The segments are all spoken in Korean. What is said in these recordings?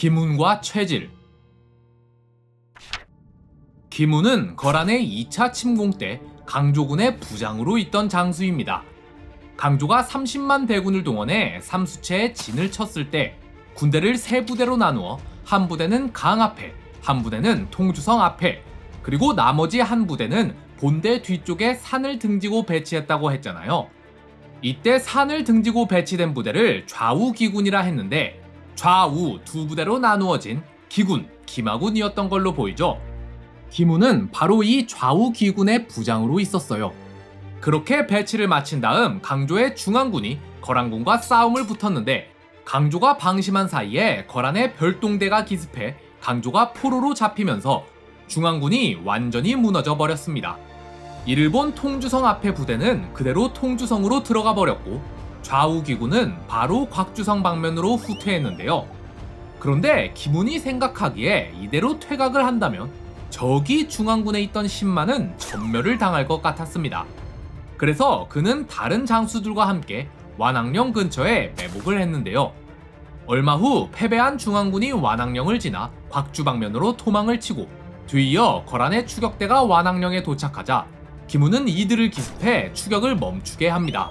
김운과 최질 김운은 거란의 2차 침공 때 강조군의 부장으로 있던 장수입니다. 강조가 30만 대군을 동원해 삼수체에 진을 쳤을 때 군대를 세 부대로 나누어 한 부대는 강 앞에, 한 부대는 통주성 앞에, 그리고 나머지 한 부대는 본대 뒤쪽에 산을 등지고 배치했다고 했잖아요. 이때 산을 등지고 배치된 부대를 좌우 기군이라 했는데 좌우 두 부대로 나누어진 기군, 김하군이었던 걸로 보이죠. 김우는 바로 이 좌우 기군의 부장으로 있었어요. 그렇게 배치를 마친 다음 강조의 중앙군이 거란군과 싸움을 붙었는데 강조가 방심한 사이에 거란의 별동대가 기습해 강조가 포로로 잡히면서 중앙군이 완전히 무너져 버렸습니다. 이를 본 통주성 앞의 부대는 그대로 통주성으로 들어가 버렸고 좌우 기군은 바로 곽주성 방면으로 후퇴했는데요. 그런데 김운이 생각하기에 이대로 퇴각을 한다면 저기 중앙군에 있던 10만은 전멸을 당할 것 같았습니다. 그래서 그는 다른 장수들과 함께 완항령 근처에 매복을 했는데요. 얼마 후 패배한 중앙군이 완항령을 지나 곽주 방면으로 토망을 치고 뒤이어 거란의 추격대가 완항령에 도착하자 김우는 이들을 기습해 추격을 멈추게 합니다.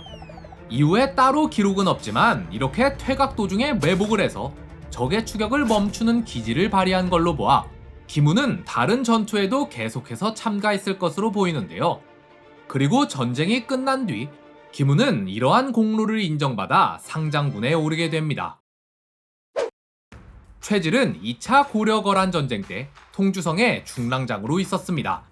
이후에 따로 기록은 없지만 이렇게 퇴각 도중에 매복을 해서 적의 추격을 멈추는 기지를 발휘한 걸로 보아 김우는 다른 전투에도 계속해서 참가했을 것으로 보이는데요. 그리고 전쟁이 끝난 뒤 김우는 이러한 공로를 인정받아 상장군에 오르게 됩니다. 최질은 2차 고려거란 전쟁 때 통주성의 중랑장으로 있었습니다.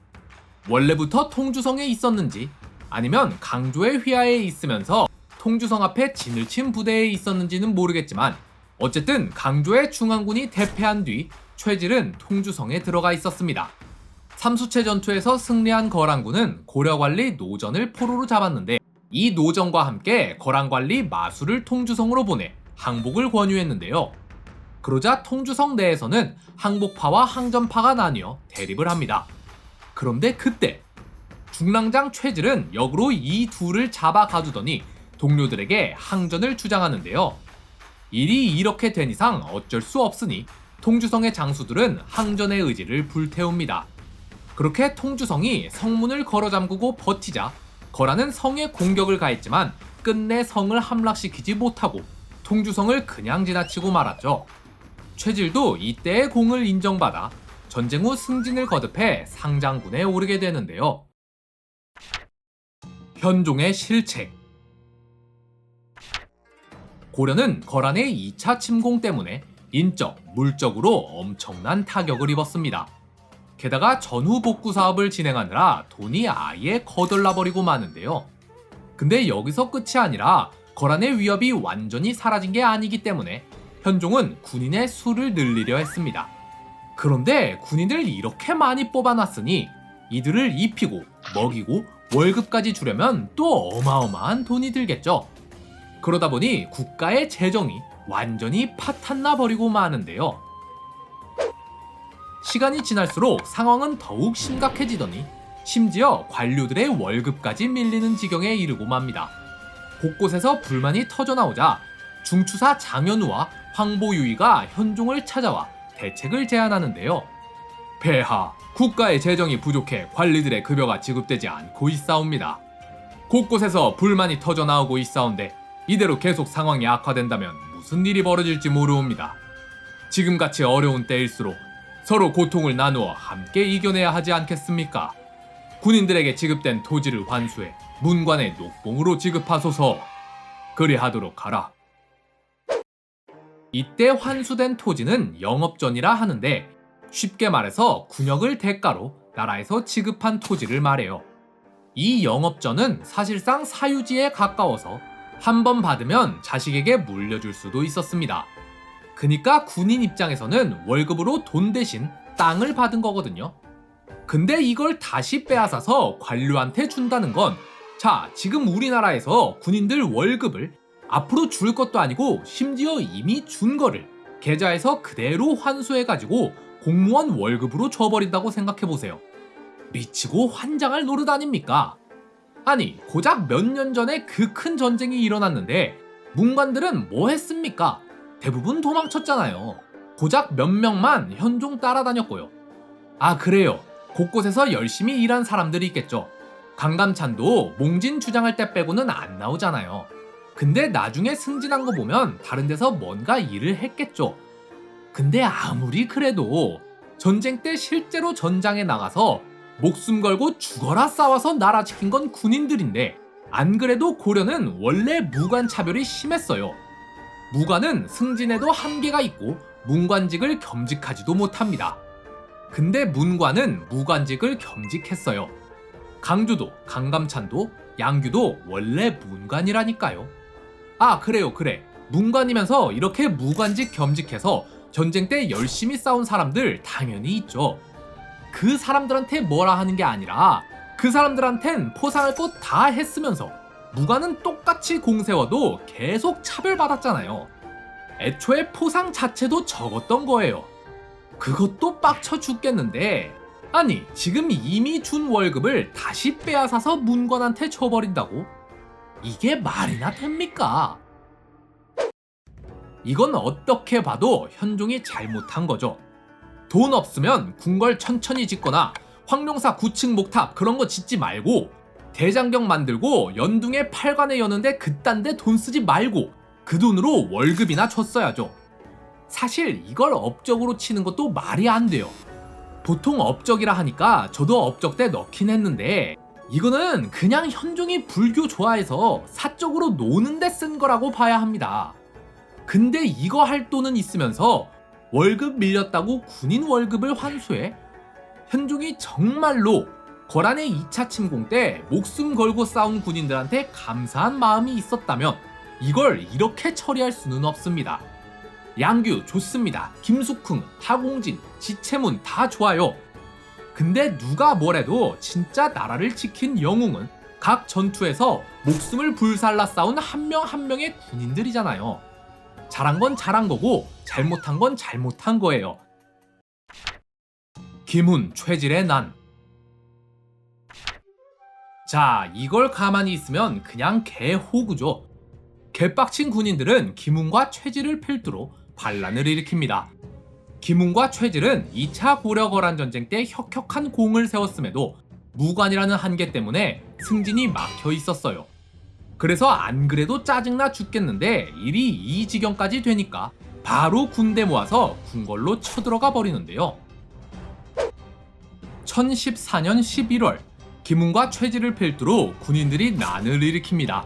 원래부터 통주성에 있었는지 아니면 강조의 휘하에 있으면서 통주성 앞에 진을 친 부대에 있었는지는 모르겠지만 어쨌든 강조의 중앙군이 대패한 뒤 최질은 통주성에 들어가 있었습니다. 삼수체 전투에서 승리한 거란군은 고려관리 노전을 포로로 잡았는데 이 노전과 함께 거란관리 마수를 통주성으로 보내 항복을 권유했는데요. 그러자 통주성 내에서는 항복파와 항전파가 나뉘어 대립을 합니다. 그런데 그때 중랑장 최질은 역으로 이 둘을 잡아 가두더니 동료들에게 항전을 주장하는데요. 일이 이렇게 된 이상 어쩔 수 없으니 통주성의 장수들은 항전의 의지를 불태웁니다. 그렇게 통주성이 성문을 걸어 잠그고 버티자 거란은 성에 공격을 가했지만 끝내 성을 함락시키지 못하고 통주성을 그냥 지나치고 말았죠. 최질도 이때의 공을 인정받아 전쟁 후 승진을 거듭해 상장군에 오르게 되는데요. 현종의 실책 고려는 거란의 2차 침공 때문에 인적, 물적으로 엄청난 타격을 입었습니다. 게다가 전후 복구 사업을 진행하느라 돈이 아예 거덜나 버리고 마는데요. 근데 여기서 끝이 아니라 거란의 위협이 완전히 사라진 게 아니기 때문에 현종은 군인의 수를 늘리려 했습니다. 그런데 군인을 이렇게 많이 뽑아놨으니 이들을 입히고 먹이고 월급까지 주려면 또 어마어마한 돈이 들겠죠. 그러다 보니 국가의 재정이 완전히 파탄나 버리고 마는데요. 시간이 지날수록 상황은 더욱 심각해지더니 심지어 관료들의 월급까지 밀리는 지경에 이르고 맙니다. 곳곳에서 불만이 터져나오자 중추사 장현우와 황보유이가 현종을 찾아와 대책을 제안하는데요. 폐하, 국가의 재정이 부족해 관리들의 급여가 지급되지 않고 있사옵니다. 곳곳에서 불만이 터져나오고 있사온데 이대로 계속 상황이 악화된다면 무슨 일이 벌어질지 모르옵니다. 지금같이 어려운 때일수록 서로 고통을 나누어 함께 이겨내야 하지 않겠습니까? 군인들에게 지급된 토지를 환수해 문관의 녹봉으로 지급하소서. 그리하도록 하라. 이때 환수된 토지는 영업전이라 하는데 쉽게 말해서 군역을 대가로 나라에서 지급한 토지를 말해요. 이 영업전은 사실상 사유지에 가까워서 한 번 받으면 자식에게 물려줄 수도 있었습니다. 그니까 군인 입장에서는 월급으로 돈 대신 땅을 받은 거거든요. 근데 이걸 다시 빼앗아서 관료한테 준다는 건 자, 지금 우리나라에서 군인들 월급을 앞으로 줄 것도 아니고 심지어 이미 준 거를 계좌에서 그대로 환수해가지고 공무원 월급으로 줘버린다고 생각해보세요. 미치고 환장할 노릇 아닙니까? 아니, 고작 몇 년 전에 그 큰 전쟁이 일어났는데 문관들은 뭐 했습니까? 대부분 도망쳤잖아요. 고작 몇 명만 현종 따라다녔고요. 아 그래요. 곳곳에서 열심히 일한 사람들이 있겠죠. 강감찬도 몽진 주장할 때 빼고는 안 나오잖아요. 근데 나중에 승진한 거 보면 다른 데서 뭔가 일을 했겠죠. 근데 아무리 그래도 전쟁 때 실제로 전장에 나가서 목숨 걸고 죽어라 싸워서 나라 지킨 건 군인들인데 안 그래도 고려는 원래 무관 차별이 심했어요. 무관은 승진에도 한계가 있고 문관직을 겸직하지도 못합니다. 근데 문관은 무관직을 겸직했어요. 강주도, 강감찬도, 양규도 원래 문관이라니까요. 아, 그래요, 그래. 문관이면서 이렇게 무관직 겸직해서 전쟁 때 열심히 싸운 사람들 당연히 있죠. 그 사람들한테 뭐라 하는 게 아니라 그 사람들한텐 포상할 것 다 했으면서 무관은 똑같이 공세워도 계속 차별받았잖아요. 애초에 포상 자체도 적었던 거예요. 그것도 빡쳐 죽겠는데 아니 지금 이미 준 월급을 다시 빼앗아서 문관한테 줘버린다고? 이게 말이나 됩니까? 이건 어떻게 봐도 현종이 잘못한 거죠. 돈 없으면 궁궐 천천히 짓거나 황룡사 9층 목탑 그런 거 짓지 말고 대장경 만들고 연둥에 팔관에 여는데 그딴 데 돈 쓰지 말고 그 돈으로 월급이나 줬어야죠. 사실 이걸 업적으로 치는 것도 말이 안 돼요. 보통 업적이라 하니까 저도 업적 때 넣긴 했는데 이거는 그냥 현종이 불교 좋아해서 사적으로 노는 데 쓴 거라고 봐야 합니다. 근데 이거 할 돈은 있으면서 월급 밀렸다고 군인 월급을 환수해? 현종이 정말로 거란의 2차 침공 때 목숨 걸고 싸운 군인들한테 감사한 마음이 있었다면 이걸 이렇게 처리할 수는 없습니다. 양규 좋습니다. 김숙흥, 하공진, 지채문 다 좋아요. 근데 누가 뭐래도 진짜 나라를 지킨 영웅은 각 전투에서 목숨을 불살라 싸운 한 명한 명의 군인들이잖아요. 잘한 건 잘한 거고 잘못한 건 잘못한 거예요. 김훈 최질의 난. 자, 이걸 가만히 있으면 그냥 개호구죠. 개빡친 군인들은 김훈과 최질을 필두로 반란을 일으킵니다. 김훈과 최질은 2차 고려거란 전쟁 때 혁혁한 공을 세웠음에도 무관이라는 한계 때문에 승진이 막혀 있었어요. 그래서 안 그래도 짜증나 죽겠는데 일이 이 지경까지 되니까 바로 군대 모아서 궁궐로 쳐들어가 버리는데요. 1014년 11월 김훈과 최지를 필두로 군인들이 난을 일으킵니다.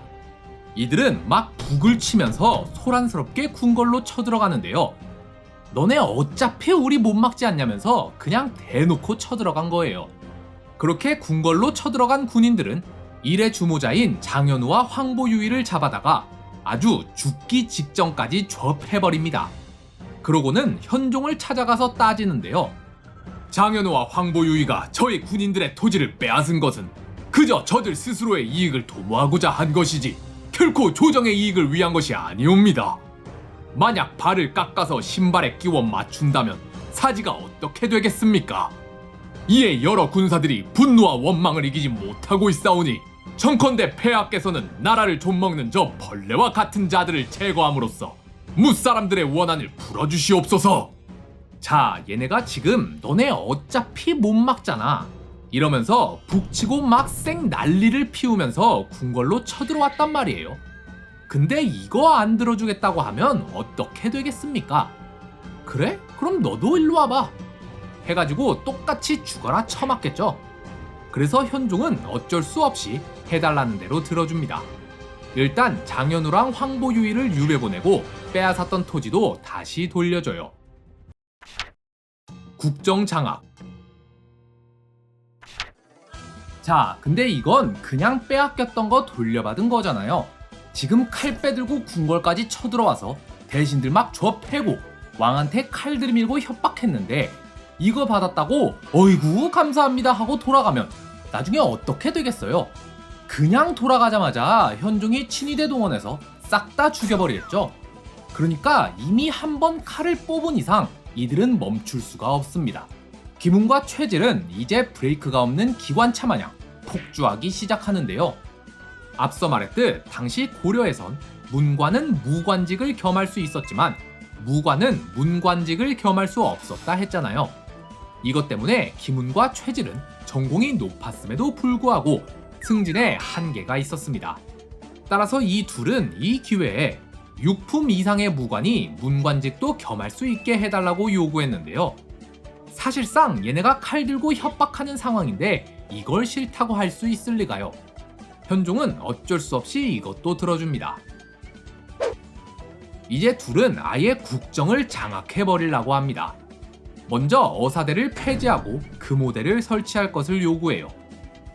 이들은 막 북을 치면서 소란스럽게 궁궐로 쳐들어가는데요. 너네 어차피 우리 못 막지 않냐면서 그냥 대놓고 쳐들어간 거예요. 그렇게 궁궐로 쳐들어간 군인들은 일의 주모자인 장현우와 황보유이를 잡아다가 아주 죽기 직전까지 접해버립니다. 그러고는 현종을 찾아가서 따지는데요. 장현우와 황보유이가 저희 군인들의 토지를 빼앗은 것은 그저 저들 스스로의 이익을 도모하고자 한 것이지 결코 조정의 이익을 위한 것이 아니옵니다. 만약 발을 깎아서 신발에 끼워 맞춘다면 사지가 어떻게 되겠습니까? 이에 여러 군사들이 분노와 원망을 이기지 못하고 있사오니 청컨대 폐하께서는 나라를 좀먹는 저 벌레와 같은 자들을 제거함으로써 무사람들의 원한을 풀어주시옵소서. 자, 얘네가 지금 너네 어차피 못 막잖아. 이러면서 북치고 막쌩 난리를 피우면서 궁궐로 쳐들어왔단 말이에요. 근데 이거 안 들어주겠다고 하면 어떻게 되겠습니까? 그래? 그럼 너도 일로 와봐. 해가지고 똑같이 죽어라 쳐맞겠죠. 그래서 현종은 어쩔 수 없이 해달라는 대로 들어줍니다. 일단 장현우랑 황보유이를 유배 보내고 빼앗았던 토지도 다시 돌려줘요. 국정 장악. 자, 근데 이건 그냥 빼앗겼던 거 돌려받은 거잖아요. 지금 칼 빼들고 궁궐까지 쳐들어와서 대신들 막 줘패고 왕한테 칼 들이밀고 협박했는데 이거 받았다고 어이구 감사합니다 하고 돌아가면 나중에 어떻게 되겠어요? 그냥 돌아가자마자 현종이 친위대 동원해서 싹 다 죽여버리겠죠. 그러니까 이미 한 번 칼을 뽑은 이상 이들은 멈출 수가 없습니다. 김훈과 최질은 이제 브레이크가 없는 기관차 마냥 폭주하기 시작하는데요. 앞서 말했듯 당시 고려에선 문관은 무관직을 겸할 수 있었지만 무관은 문관직을 겸할 수 없었다 했잖아요. 이것 때문에 김훈과 최질은 전공이 높았음에도 불구하고 승진에 한계가 있었습니다. 따라서 이 둘은 이 기회에 6품 이상의 무관이 문관직도 겸할 수 있게 해달라고 요구했는데요. 사실상 얘네가 칼 들고 협박하는 상황인데 이걸 싫다고 할 수 있을 리가요. 현종은 어쩔 수 없이 이것도 들어줍니다. 이제 둘은 아예 국정을 장악해 버리려고 합니다. 먼저 어사대를 폐지하고 금오대를 설치할 것을 요구해요.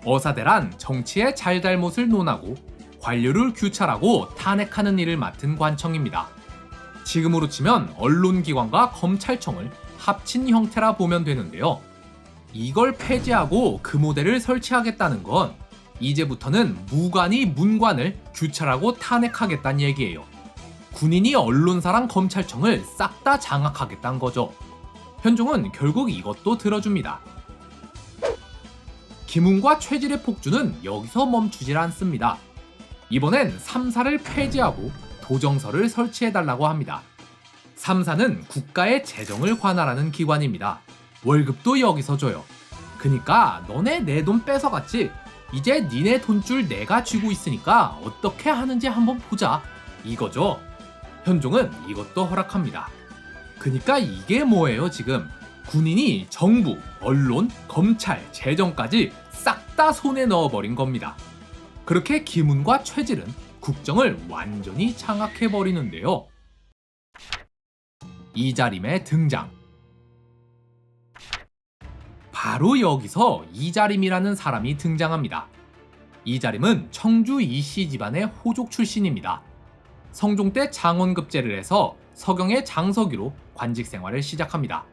어사대란 정치의 잘잘못을 논하고 관료를 규찰하고 탄핵하는 일을 맡은 관청입니다. 지금으로 치면 언론기관과 검찰청을 합친 형태라 보면 되는데요. 이걸 폐지하고 금오대를 설치하겠다는 건 이제부터는 무관이 문관을 규찰하고 탄핵하겠다는 얘기예요. 군인이 언론사랑 검찰청을 싹 다 장악하겠다는 거죠. 현종은 결국 이것도 들어줍니다. 김훈과 최질의 폭주는 여기서 멈추질 않습니다. 이번엔 3사를 폐지하고 도정서를 설치해달라고 합니다. 3사는 국가의 재정을 관할하는 기관입니다. 월급도 여기서 줘요. 그니까 너네 내 돈 뺏어갔지? 이제 니네 돈줄 내가 쥐고 있으니까 어떻게 하는지 한번 보자. 이거죠. 현종은 이것도 허락합니다. 그니까 이게 뭐예요, 지금? 군인이 정부, 언론, 검찰, 재정까지 싹 다 손에 넣어버린 겁니다. 그렇게 김훈과 최질은 국정을 완전히 장악해버리는데요. 이자림의 등장. 바로 여기서 이자림이라는 사람이 등장합니다. 이자림은 청주 이씨 집안의 호족 출신입니다. 성종 때 장원급제를 해서 서경의 장서기로 관직 생활을 시작합니다.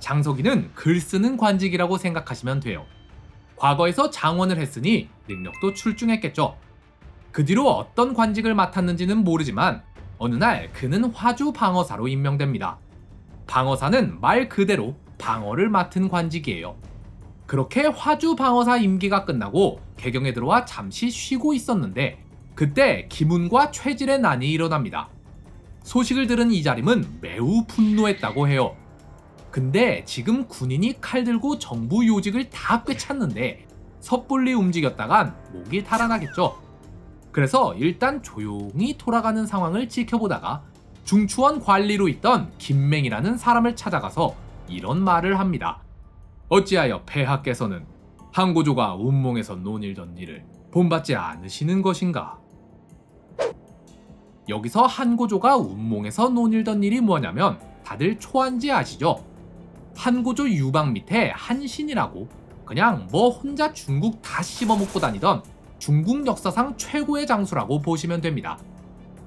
장서기는 글 쓰는 관직이라고 생각하시면 돼요. 과거에서 장원을 했으니 능력도 출중했겠죠. 그 뒤로 어떤 관직을 맡았는지는 모르지만 어느 날 그는 화주 방어사로 임명됩니다. 방어사는 말 그대로 방어를 맡은 관직이에요. 그렇게 화주 방어사 임기가 끝나고 개경에 들어와 잠시 쉬고 있었는데 그때 김훈과 최질의 난이 일어납니다. 소식을 들은 이자림은 매우 분노했다고 해요. 근데 지금 군인이 칼 들고 정부 요직을 다 꿰찼는데 섣불리 움직였다간 목이 달아나겠죠. 그래서 일단 조용히 돌아가는 상황을 지켜보다가 중추원 관리로 있던 김맹이라는 사람을 찾아가서 이런 말을 합니다. 어찌하여 폐하께서는 항고조가 운몽에서 논일던 일을 본받지 않으시는 것인가? 여기서 한고조가 운몽에서 논일던 일이 뭐냐면 다들 초안지 아시죠? 한고조 유방 밑에 한신이라고 그냥 뭐 혼자 중국 다 씹어먹고 다니던 중국 역사상 최고의 장수라고 보시면 됩니다.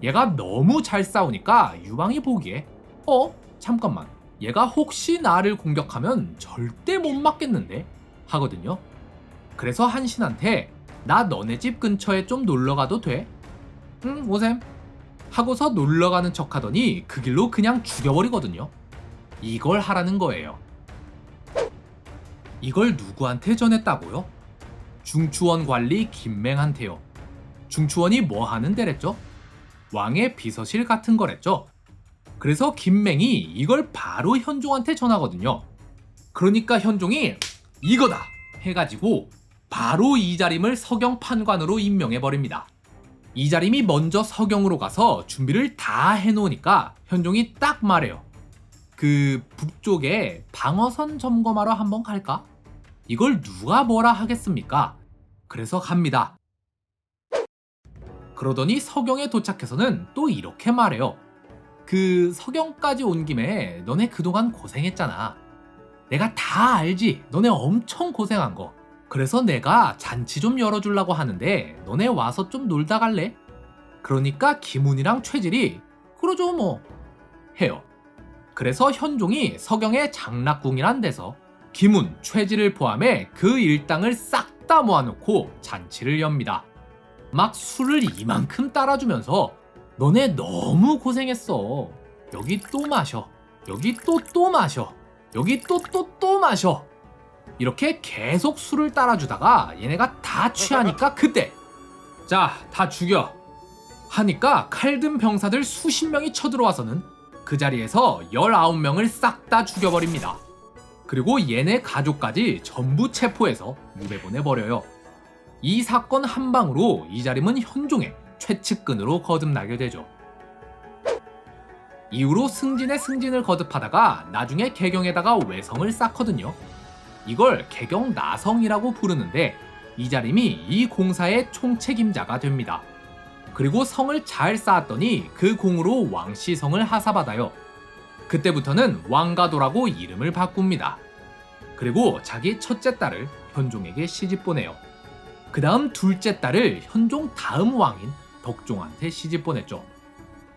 얘가 너무 잘 싸우니까 유방이 보기에 어? 잠깐만 얘가 혹시 나를 공격하면 절대 못 맞겠는데? 하거든요. 그래서 한신한테 나 너네 집 근처에 좀 놀러 가도 돼? 응 오셈 하고서 놀러 가는 척 하더니 그 길로 그냥 죽여버리거든요. 이걸 하라는 거예요. 이걸 누구한테 전했다고요? 중추원 관리 김맹한테요. 중추원이 뭐 하는 데랬죠? 왕의 비서실 같은 거랬죠. 그래서 김맹이 이걸 바로 현종한테 전하거든요. 그러니까 현종이 이거다 해가지고 바로 이 자림을 서경 판관으로 임명해 버립니다. 이자림이 먼저 서경으로 가서 준비를 다 해놓으니까 현종이 딱 말해요. 그 북쪽에 방어선 점검하러 한번 갈까? 이걸 누가 뭐라 하겠습니까? 그래서 갑니다. 그러더니 서경에 도착해서는 또 이렇게 말해요. 그 서경까지 온 김에 너네 그동안 고생했잖아. 내가 다 알지. 너네 엄청 고생한 거. 그래서 내가 잔치 좀 열어주려고 하는데 너네 와서 좀 놀다 갈래? 그러니까 김훈이랑 최질이 그러죠 뭐 해요. 그래서 현종이 서경의 장락궁이란 데서 김훈, 최질을 포함해 그 일당을 싹 다 모아놓고 잔치를 엽니다. 막 술을 이만큼 따라주면서 너네 너무 고생했어. 여기 또 마셔. 여기 또 또 마셔. 여기 또 또 또 마셔. 이렇게 계속 술을 따라주다가 얘네가 다 취하니까 그때 자 다 죽여 하니까 칼든 병사들 수십 명이 쳐들어와서는 그 자리에서 19명을 싹 다 죽여버립니다. 그리고 얘네 가족까지 전부 체포해서 유배 보내버려요. 이 사건 한 방으로 이자림은 현종의 최측근으로 거듭나게 되죠. 이후로 승진의 승진을 거듭하다가 나중에 개경에다가 외성을 쌓거든요. 이걸 개경 나성이라고 부르는데 이자림이 이 공사의 총책임자가 됩니다. 그리고 성을 잘 쌓았더니 그 공으로 왕시성을 하사받아요. 그때부터는 왕가도라고 이름을 바꿉니다. 그리고 자기 첫째 딸을 현종에게 시집 보내요. 그 다음 둘째 딸을 현종 다음 왕인 덕종한테 시집 보냈죠.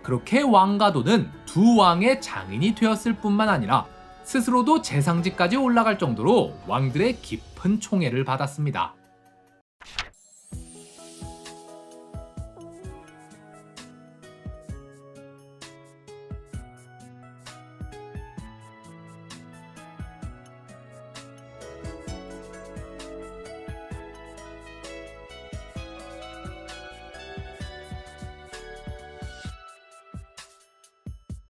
그렇게 왕가도는 두 왕의 장인이 되었을 뿐만 아니라 스스로도 재상지까지 올라갈 정도로 왕들의 깊은 총애를 받았습니다.